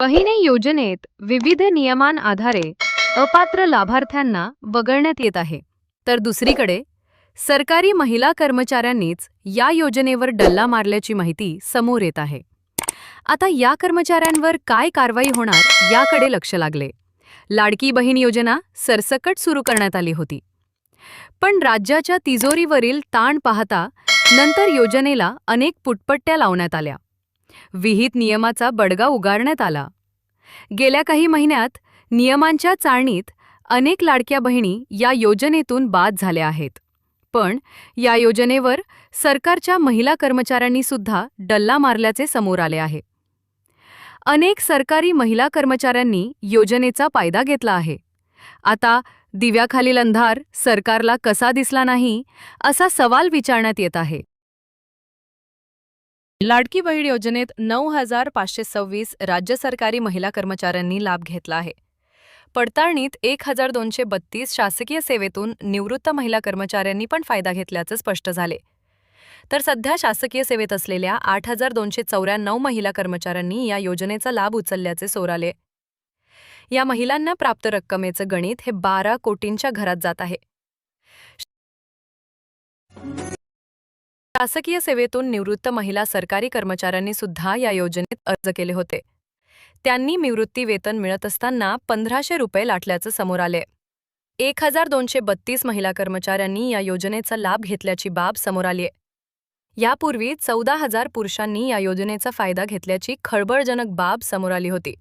बहिणी योजनेत विविध नियमांआधारे अपात्र लाभार्थ्यांना वगळण्यात येत आहे. तर दुसरीकडे सरकारी महिला कर्मचाऱ्यांनीच या योजनेवर डल्ला मारल्याची माहिती समोर येत आहे. आता या कर्मचाऱ्यांवर काय कारवाई होणार याकडे लक्ष लागले. लाडकी बहीण योजना सरसकट सुरू करण्यात आली होती. पण राज्याच्या तिजोरीवरील ताण पाहता नंतर योजनेला अनेक पुटपट्ट्या लावण्यात आल्या. विहित नियमाचा बडगा उगारण्यात आला. गेल्या काही महिन्यात नियमांच्या चाळणीत अनेक लाडक्या बहिणी या योजनेतून बाद झाल्या आहेत. पण या योजनेवर सरकारच्या महिला कर्मचाऱ्यांनी सुद्धा डल्ला मारल्याचे समोर आले आहे. अनेक सरकारी महिला कर्मचाऱ्यांनी योजनेचा फायदा घेतला आहे. आता दिव्याखालील अंधार सरकारला कसा दिसला नाही असा सवाल विचारण्यात येत आहे. लाडकी बहीण योजनेत नऊ हजार पाचशे सव्वीस राज्य सरकारी महिला कर्मचाऱ्यांनी लाभ घेतला आहे. पडताळणीत एक हजार दोनशे बत्तीस शासकीय सेवेतून निवृत्त महिला कर्मचाऱ्यांनी पण फायदा घेतल्याचं स्पष्ट झाले. तर सध्या शासकीय सेवेत असलेल्या आठ हजार दोनशे चौऱ्याण्णव महिला कर्मचाऱ्यांनी या योजनेचा लाभ उचलल्याचे सोराले या महिलांना प्राप्त रक्कमेचं गणित हे बारा कोटींच्या घरात जात आहे. शासकीय सेवेतून निवृत्त महिला सरकारी कर्मचाऱ्यांनी सुद्धा या योजनेत अर्ज केले होते. त्यांनी निवृत्ती वेतन मिळत असताना पंधराशे रुपये लाटल्याचं समोर आले. एक हजार दोनशे बत्तीस महिला कर्मचाऱ्यांनी या योजनेचा लाभ घेतल्याची बाब समोर आलीय. यापूर्वी चौदा हजार पुरुषांनी या योजनेचा फायदा घेतल्याची खळबळजनक बाब समोर आली होती.